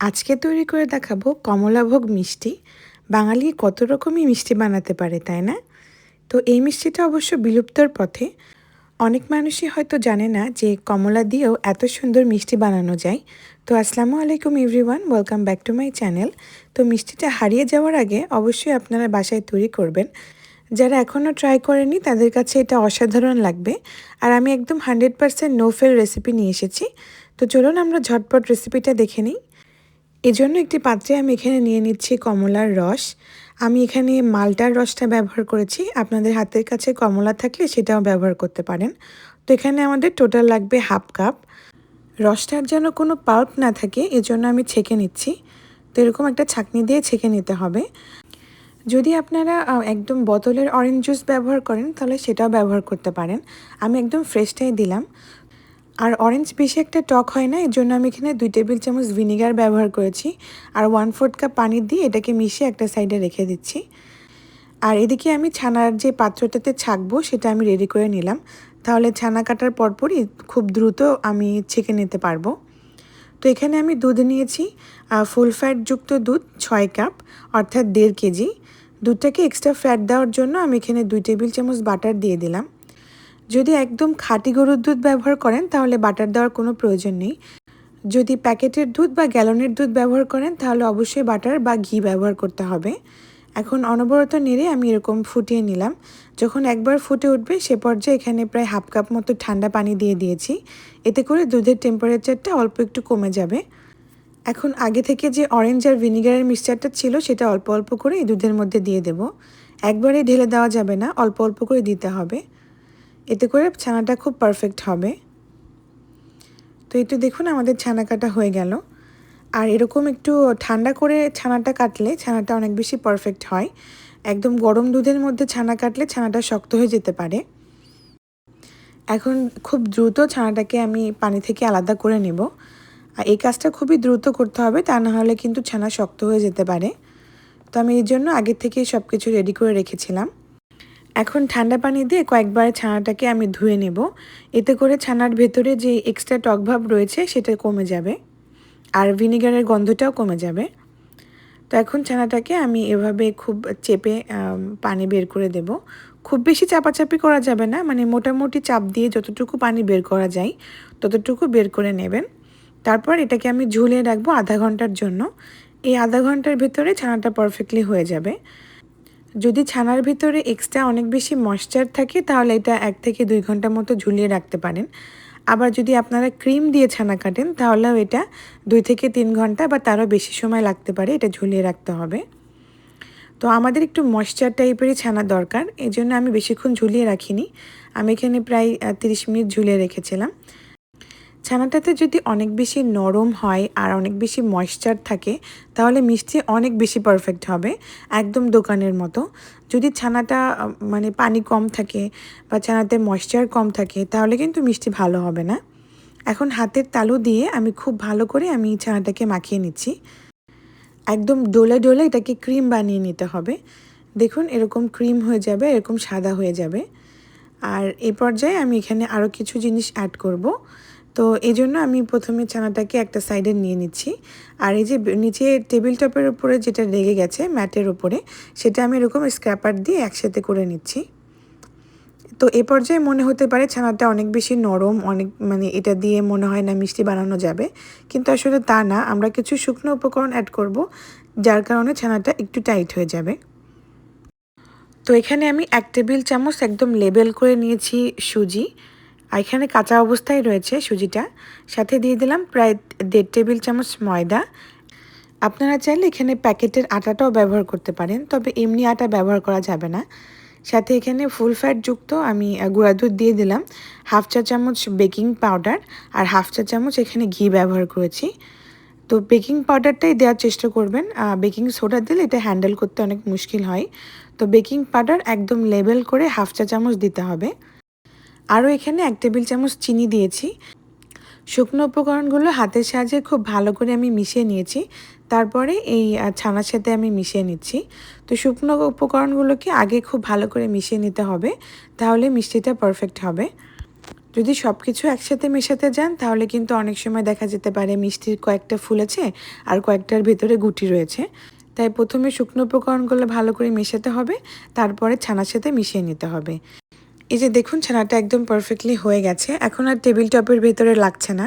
আজকে তৈরি করে দেখাবো কমলাভোগ মিষ্টি। বাঙালি কত রকমই মিষ্টি বানাতে পারে, তাই না? তো এই মিষ্টিটা অবশ্য বিলুপ্তর পথে। অনেক মানুষই হয়তো জানে না যে কমলা দিয়েও এত সুন্দর মিষ্টি বানানো যায়। তো আসসালামু আলাইকুম everyone, welcome back to my channel. তো মিষ্টিটা হারিয়ে যাওয়ার আগে অবশ্যই আপনারা বাসায় তৈরি করবেন। যারা এখনও ট্রাই করেনি তাদের কাছে এটা অসাধারণ লাগবে। আর আমি একদম hundred percent no fail recipe নিয়ে এসেছি। তো চলুন আমরা ঝটপট রেসিপিটা দেখে নিই। এজন্য একটি পাত্রে আমি এখানে নিয়ে নিচ্ছি কমলার রস। আমি এখানে মালটার রসটা ব্যবহার করেছি। আপনাদের হাতের কাছে কমলা থাকলে সেটাও ব্যবহার করতে পারেন। তো এখানে আমাদের টোটাল লাগবে হাফ কাপ। রসটার যেন কোনো পাল্প না থাকে, এজন্য আমি ছেঁকে নিচ্ছি। তো এরকম একটা ছাকনি দিয়ে ছেঁকে নিতে হবে। যদি আপনারা একদম বোতলের অরেঞ্জ জুস ব্যবহার করেন, তাহলে সেটাও ব্যবহার করতে পারেন। আমি একদম ফ্রেশটাই দিলাম। আর অরেঞ্জ বেশি একটা টক হয় না এর জন্য আমি এখানে দুই টেবিল চামচ ভিনিগার ব্যবহার করেছি আর ওয়ান ফোর্থ কাপ পানি দিয়ে এটাকে মিশিয়ে একটা সাইডে রেখে দিচ্ছি। আর এদিকে আমি ছানার যে পাত্রটাতে ছাকবো, সেটা আমি রেডি করে নিলাম। তাহলে ছানা কাটার পরপরই খুব দ্রুত আমি ছেঁকে নিতে পারব। তো এখানে আমি দুধ নিয়েছি ফুল ফ্যাটযুক্ত দুধ, ছয় কাপ অর্থাৎ দেড় কেজি। দুধটাকে এক্সট্রা ফ্যাট দেওয়ার জন্য আমি এখানে দুই টেবিল চামচ বাটার দিয়ে দিলাম। যদি একদম খাঁটি গরুর দুধ ব্যবহার করেন, তাহলে বাটার দেওয়ার কোনো প্রয়োজন নেই। যদি প্যাকেটের দুধ বা গ্যালনের দুধ ব্যবহার করেন, তাহলে অবশ্যই বাটার বা ঘি ব্যবহার করতে হবে। এখন অনবরত নেড়ে আমি এরকম ফুটিয়ে নিলাম। যখন একবার ফুটে উঠবে, সে পর্যায়ে এখানে প্রায় হাফ কাপ মতো ঠান্ডা পানি দিয়ে দিয়েছি। এতে করে দুধের টেম্পারেচারটা অল্প একটু কমে যাবে। এখন আগে থেকে যে অরেঞ্জ আর ভিনিগারের মিক্সচারটা ছিল, সেটা অল্প অল্প করে এই দুধের মধ্যে দিয়ে দেব। একবারে ঢেলে দেওয়া যাবে না, অল্প অল্প করে দিতে হবে। এতে করে ছানাটা খুব পারফেক্ট হবে। তো একটু দেখুন আমাদের ছানা কাটা হয়ে গেল। আর এরকম একটু ঠান্ডা করে ছানাটা কাটলে ছানাটা অনেক বেশি পারফেক্ট হয়। একদম গরম দুধের মধ্যে ছানা কাটলে ছানাটা শক্ত হয়ে যেতে পারে। এখন খুব দ্রুত ছানাটাকে আমি পানি থেকে আলাদা করে নেব। আর এই কাজটা খুবই দ্রুত করতে হবে, তা না হলে কিন্তু ছানা শক্ত হয়ে যেতে পারে। তো আমি এই জন্য আগে থেকেই সব কিছু রেডি করে রেখেছিলাম। এখন ঠান্ডা পানি দিয়ে কয়েকবার ছানাটাকে আমি ধুয়ে নেব। এতে করে ছানার ভেতরে যে এক্সট্রা টকভাব রয়েছে সেটা কমে যাবে আর ভিনিগারের গন্ধটাও কমে যাবে। তো এখন ছানাটাকে আমি এভাবে খুব চেপে পানি বের করে দেব। খুব বেশি চাপাচাপি করা যাবে না মানে মোটামুটি চাপ দিয়ে যতটুকু পানি বের করা যায় ততটুকু বের করে নেবেন। তারপর এটাকে আমি ঝুলিয়ে রাখব আধা ঘণ্টার জন্য। এই আধা ঘণ্টার ভেতরে ছানাটা পারফেক্টলি হয়ে যাবে। যদি ছানার ভিতরে এক্সট্রা অনেক বেশি ময়শ্চার থাকে, তাহলে এটা এক থেকে দুই ঘণ্টা মতো ঝুলিয়ে রাখতে পারেন। আবার যদি আপনারা ক্রিম দিয়ে ছানা কাটেন, তাহলেও এটা দুই থেকে তিন ঘণ্টা বা তারও বেশি সময় লাগতে পারে এটা ঝুলিয়ে রাখতে হবে। তো আমাদের একটু ময়শ্চার টাইপেরই ছানা দরকার এই জন্য আমি বেশিক্ষণ ঝুলিয়ে রাখিনি। আমি এখানে প্রায় তিরিশ মিনিট ঝুলিয়ে রেখেছিলাম। ছানাটাতে যদি অনেক বেশি নরম হয় আর অনেক বেশি ময়েশ্চার থাকে, তাহলে মিষ্টি অনেক বেশি পারফেক্ট হবে, একদম দোকানের মতো। যদি ছানাটা মানে পানি কম থাকে বা ছানাতে ময়েশ্চার কম থাকে, তাহলে কিন্তু মিষ্টি ভালো হবে না। এখন হাতের তালু দিয়ে আমি খুব ভালো করে আমি ছানাটাকে মাখিয়ে নিচ্ছি। একদম ডোলে ডোলে এটাকে ক্রিম বানিয়ে নিতে হবে। দেখুন, এরকম ক্রিম হয়ে যাবে, এরকম সাদা হয়ে যাবে। আর এই পর্যায়ে আমি এখানে আরও কিছু জিনিস অ্যাড করব। তো এই জন্য আমি প্রথমে ছানাটাকে একটা সাইডে নিয়ে নিচ্ছি। আর এই যে নিচে টেবিল টপের উপরে যেটা লেগে গেছে ম্যাটের উপরে, সেটা আমি এরকম স্ক্র্যাপার দিয়ে একসাথে করে নিচ্ছি। তো এ পর্যায়ে মনে হতে পারে ছানাটা অনেক বেশি নরম, অনেক মানে এটা দিয়ে মনে হয় না মিষ্টি বানানো যাবে। কিন্তু আসলে তা না, আমরা কিছু শুকনো উপকরণ অ্যাড করব, যার কারণে ছানাটা একটু টাইট হয়ে যাবে। তো এখানে আমি এক টেবিল চামচ একদম লেবেল করে নিয়েছি সুজি। আর এখানে কাঁচা অবস্থায় রয়েছে সুজিটা। সাথে দিয়ে দিলাম প্রায় দেড় টেবিল চামচ ময়দা। আপনারা চাইলে এখানে প্যাকেটের আটাটাও ব্যবহার করতে পারেন, তবে এমনি আটা ব্যবহার করা যাবে না। সাথে এখানে ফুল ফ্যাট যুক্ত আমি গুঁড়া দুধ দিয়ে দিলাম হাফ চা চামচ বেকিং পাউডার আর হাফ চা চামচ এখানে ঘি ব্যবহার করেছি। তো বেকিং পাউডারটাই দেওয়ার চেষ্টা করবেন বেকিং সোডা দিলে এটা হ্যান্ডেল করতে অনেক মুশকিল হয়। তো বেকিং পাউডার একদম লেবেল করে হাফ চা চামচ দিতে হবে। আরও এখানে এক টেবিল চামচ চিনি দিয়েছি। শুকনো উপকরণগুলো হাতের সাহায্যে খুব ভালো করে আমি মিশিয়ে নিয়েছি। তারপরে এই ছানার সাথে আমি মিশিয়ে নিচ্ছি। তো শুকনো উপকরণগুলোকে আগে খুব ভালো করে মিশিয়ে নিতে হবে, তাহলে মিষ্টিটা পারফেক্ট হবে। যদি সব কিছু একসাথে মেশাতে যান, তাহলে কিন্তু অনেক সময় দেখা যেতে পারে মিষ্টির কয়েকটা ফুলেছে আর কয়েকটার ভেতরে গুটি রয়েছে। তাই প্রথমে শুকনো উপকরণগুলো ভালো করে মেশাতে হবে, তারপরে ছানার সাথে মিশিয়ে নিতে হবে। এই যে দেখুন, ছানাটা একদম পারফেক্টলি হয়ে গেছে। এখন আর টেবিল টপের ভেতরে লাগছে না।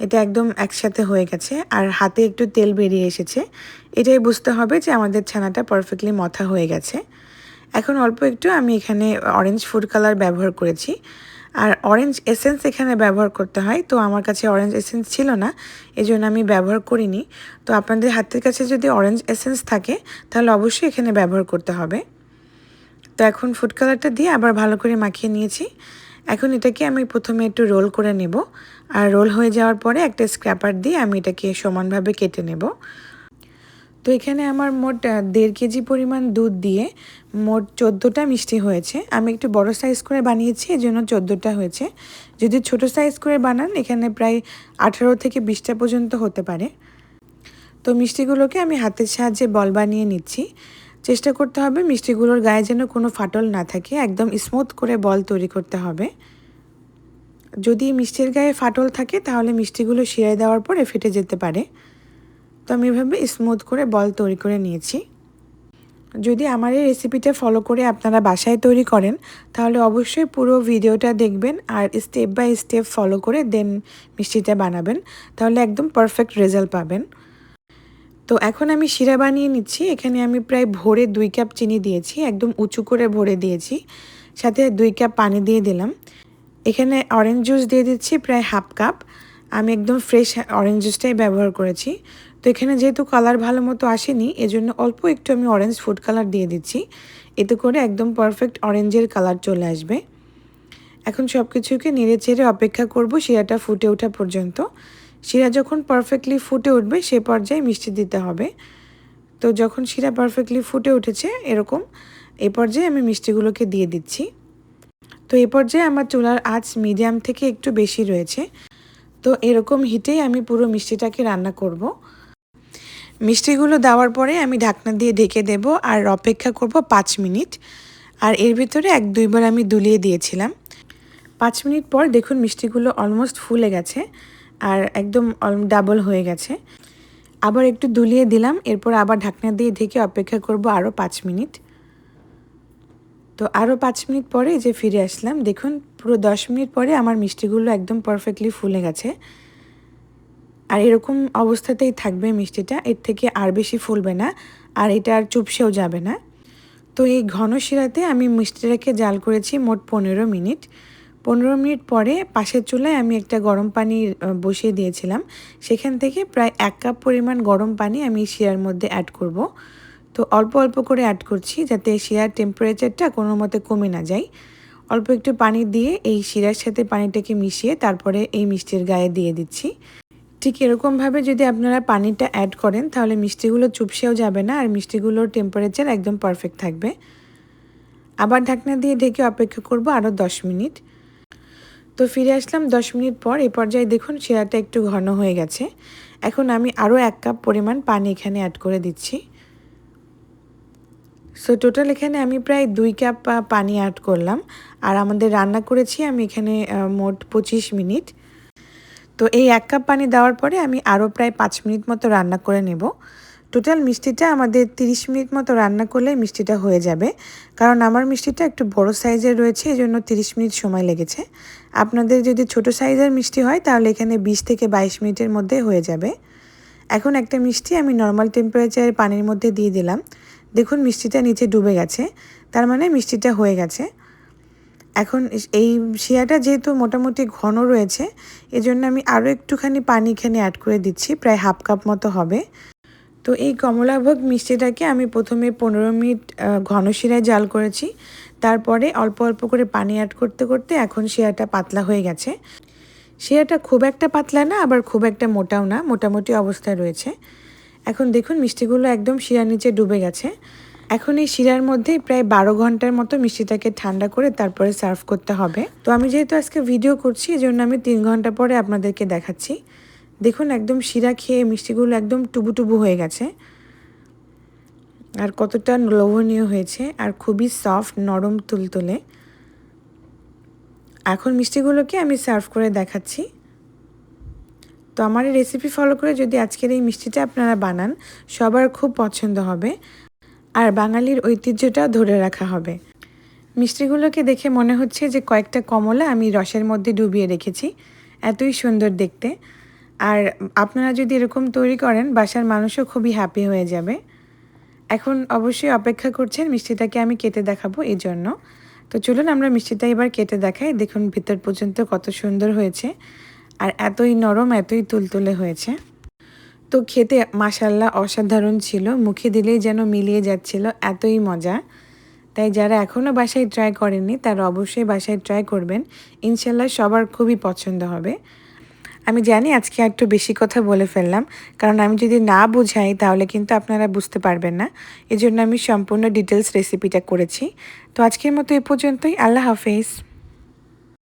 এটা একদম একসাথে হয়ে গেছে। আর হাতে একটু তেল বেরিয়ে এসেছে। এটাই বুঝতে হবে যে আমাদের ছানাটা পারফেক্টলি মথা হয়ে গেছে। এখন অল্প একটু আমি এখানে অরেঞ্জ ফুড কালার ব্যবহার করেছি। আর অরেঞ্জ এসেন্স এখানে ব্যবহার করতে হয়। তো আমার কাছে অরেঞ্জ এসেন্স ছিল না এই জন্য আমি ব্যবহার করিনি। তো আপনাদের হাতের কাছে যদি অরেঞ্জ এসেন্স থাকে, তাহলে অবশ্যই এখানে ব্যবহার করতে হবে। তো এখন ফুড কালারটা দিয়ে আবার ভালো করে মাখিয়ে নিয়েছি। এখন এটাকে আমি প্রথমে একটু রোল করে নেব। আর রোল হয়ে যাওয়ার পরে একটা স্ক্র্যাপার দিয়ে আমি এটাকে সমানভাবে কেটে নেব। তো এখানে আমার মোট দেড় কেজি পরিমাণ দুধ দিয়ে মোট চোদ্দোটা মিষ্টি হয়েছে। আমি একটু বড় সাইজ করে বানিয়েছি এই জন্য চোদ্দোটা হয়েছে। যদি ছোট সাইজ করে বানান, এখানে প্রায় আঠারো থেকে বিশটা পর্যন্ত হতে পারে। তো মিষ্টিগুলোকে আমি হাতের সাহায্যে বল বানিয়ে নিচ্ছি। চেষ্টা করতে হবে মিষ্টিগুলোর গায়ে যেন কোনো ফাটল না থাকে, একদম স্মুথ করে বল তৈরি করতে হবে। যদি মিষ্টির গায়ে ফাটল থাকে, তাহলে মিষ্টিগুলো শিরায় দেওয়ার পরে ফেটে যেতে পারে। তো আমি এভাবে স্মুথ করে বল তৈরি করে নিয়েছি। যদি আমার এই রেসিপিটা ফলো করে আপনারা বাসায় তৈরি করেন, তাহলে অবশ্যই পুরো ভিডিওটা দেখবেন আর স্টেপ বাই স্টেপ ফলো করে দেন মিষ্টিটা বানাবেন। তাহলে একদম পারফেক্ট রেজাল্ট পাবেন। তো এখন আমি শিরা বানিয়ে নিচ্ছি। এখানে আমি প্রায় ভরে দুই কাপ চিনি দিয়েছি, একদম উঁচু করে ভরে দিয়েছি। সাথে দুই কাপ পানি দিয়ে দিলাম। এখানে অরেঞ্জ জুস দিয়ে দিচ্ছি প্রায় হাফ কাপ। আমি একদম ফ্রেশ অরেঞ্জ জুসটাই ব্যবহার করেছি। তো এখানে যেহেতু কালার ভালো মতো আসেনি, এজন্য অল্প একটু আমি অরেঞ্জ ফুড কালার দিয়ে দিচ্ছি। এতে করে একদম পারফেক্ট অরেঞ্জের কালার চলে আসবে। এখন সব কিছুকে নেড়ে চেড়ে অপেক্ষা করব শিরাটা ফুটে ওঠা পর্যন্ত। শিরা যখন পারফেক্টলি ফুটে উঠবে, সে পর্যায়ে মিষ্টি দিতে হবে। তো যখন শিরা পারফেক্টলি ফুটে উঠেছে, এরকম, এ পর্যায়ে আমি মিষ্টিগুলোকে দিয়ে দিচ্ছি। তো এ পর্যায়ে আমার চুলার আঁচ মিডিয়াম থেকে একটু বেশি রয়েছে। তো এরকম হিটেই আমি পুরো মিষ্টিটাকে রান্না করব। মিষ্টিগুলো দেওয়ার পরে আমি ঢাকনা দিয়ে ঢেকে দেব আর অপেক্ষা করব পাঁচ মিনিট। আর এর ভিতরে এক দুইবার আমি দুলিয়ে দিয়েছিলাম। পাঁচ মিনিট পর দেখুন মিষ্টিগুলো অলমোস্ট ফুলে গেছে। আর একদম ডাবল হয়ে গেছে। আবার একটু দুলিয়ে দিলাম, এরপর আবার ঢাকনা দিয়ে ঢেকে অপেক্ষা করব আরও পাঁচ মিনিট। তো আরও পাঁচ মিনিট পরে যে ফিরে আসলাম, দেখুন পুরো দশ মিনিট পরে আমার মিষ্টিগুলো একদম পারফেক্টলি ফুলে গেছে। আর এরকম অবস্থাতেই থাকবে মিষ্টিটা, এর থেকে আর বেশি ফুলবে না, আর এটা আর চুপসেও যাবে না। তো এই ঘন শিরাতে আমি মিষ্টিটাকে জাল করেছি মোট পনেরো মিনিট। পনেরো মিনিট পরে পাশের চুলায় আমি একটা গরম পানি বসিয়ে দিয়েছিলাম। সেখান থেকে প্রায় এক কাপ পরিমাণ গরম পানি আমি শিরার মধ্যে অ্যাড করব। তো অল্প অল্প করে অ্যাড করছি যাতে শিরার টেম্পারেচারটা কোনো মতে কমে না যায়। অল্প একটু পানি দিয়ে এই শিরার সাথে পানিটাকে মিশিয়ে তারপরে এই মিষ্টির গায়ে দিয়ে দিচ্ছি। ঠিক এরকমভাবে যদি আপনারা পানিটা অ্যাড করেন, তাহলে মিষ্টিগুলো চুপসেও যাবে না আর মিষ্টিগুলোর টেম্পারেচার একদম পারফেক্ট থাকবে। আবার ঢাকনা দিয়ে ঢেকে অপেক্ষা করব আরও দশ মিনিট। তো ফিরে আসলাম দশ মিনিট পর এই পর্যায়ে দেখুন শিরাটা একটু ঘন হয়ে গেছে। এখন আমি আরও এক কাপ পরিমাণ পানি এখানে অ্যাড করে দিচ্ছি। সো টোটাল এখানে আমি প্রায় দুই কাপ পানি অ্যাড করলাম। আর আমাদের রান্না করেছি আমি এখানে মোট পঁচিশ মিনিট। তো এই এক কাপ পানি দেওয়ার পরে আমি আরও প্রায় পাঁচ মিনিট মতো রান্না করে নেব। টোটাল মিষ্টিটা আমাদের 30 মিনিট মতো রান্না করলে মিষ্টিটা হয়ে যাবে। কারণ আমার মিষ্টিটা একটু বড় সাইজের রয়েছে এই জন্য তিরিশ মিনিট সময় লেগেছে। আপনাদের যদি ছোট সাইজের মিষ্টি হয়, তাহলে এখানে 20 থেকে বাইশ মিনিটের মধ্যে হয়ে যাবে। এখন একটা মিষ্টি আমি নর্মাল টেম্পারেচারের পানির মধ্যে দিয়ে দিলাম। দেখুন মিষ্টিটা নিচে ডুবে গেছে। তার মানে মিষ্টিটা হয়ে গেছে। এখন এই শিয়াটা যেহেতু মোটামুটি ঘন রয়েছে, এজন্য আমি আরও একটুখানি পানি এখানে অ্যাড করে দিচ্ছি, প্রায় হাফ কাপ মতো হবে। তো এই কমলাভোগ মিষ্টিটাকে আমি প্রথমে পনেরো মিনিট ঘন শিরায় জাল করেছি। তারপরে অল্প অল্প করে পানি অ্যাড করতে করতে এখন শিরাটা পাতলা হয়ে গেছে। শিরাটা খুব একটা পাতলা না, আবার খুব একটা মোটাও না, মোটামুটি অবস্থায় রয়েছে। এখন দেখুন মিষ্টিগুলো একদম শিরার নিচে ডুবে গেছে। এখন এই শিরার মধ্যেই প্রায় বারো ঘণ্টার মতো মিষ্টিটাকে ঠান্ডা করে তারপরে সার্ভ করতে হবে। তো আমি যেহেতু আজকে ভিডিও করছি এই জন্য আমি তিন ঘণ্টা পরে আপনাদেরকে দেখাচ্ছি। দেখুন, একদম শিরা খেয়ে মিষ্টিগুলো একদম টুবু টুবু হয়ে গেছে। আর কতটা লোভনীয় হয়েছে আর খুবই সফট নরম তুলতুলে। এখন মিষ্টিগুলোকে আমি সার্ভ করে দেখাচ্ছি। তো আমার এই রেসিপি ফলো করে যদি আজকের এই মিষ্টিটা আপনারা বানান, সবার খুব পছন্দ হবে। আর বাঙালির ঐতিহ্যটা ধরে রাখা হবে। মিষ্টিগুলোকে দেখে মনে হচ্ছে যে কয়েকটা কমলা আমি রসের মধ্যে ডুবিয়ে রেখেছি। এতই সুন্দর দেখতে। আর আপনারা যদি এরকম তৈরি করেন, বাসার মানুষও খুবই হ্যাপি হয়ে যাবে। এখন অবশ্যই অপেক্ষা করছেন, মিষ্টিটাকে আমি কেটে দেখাবো এই জন্য। তো চলুন আমরা মিষ্টিটা এবার কেটে দেখাই, দেখুন ভিতর পর্যন্ত কত সুন্দর হয়েছে। আর এতই নরম, এতই তুলতুলে হয়েছে। তো খেতে মাসাল্লাহ অসাধারণ ছিল, মুখে দিলেই যেন মিলিয়ে যাচ্ছিল, এতই মজা। তাই যারা এখনও বাসায় ট্রাই করেননি, তারা অবশ্যই বাসায় ট্রাই করবেন। ইনশাল্লাহ সবার খুবই পছন্দ হবে। আমি জানি আজকে একটু বেশি কথা বলে ফেললাম, কারণ আমি যদি না বুঝাই তাহলে কিন্তু আপনারা বুঝতে পারবেন না। এজন্য আমি সম্পূর্ণ ডিটেলস রেসিপিটা করেছি। তো আজকের মতো এ পর্যন্তই। আল্লাহ হাফেজ।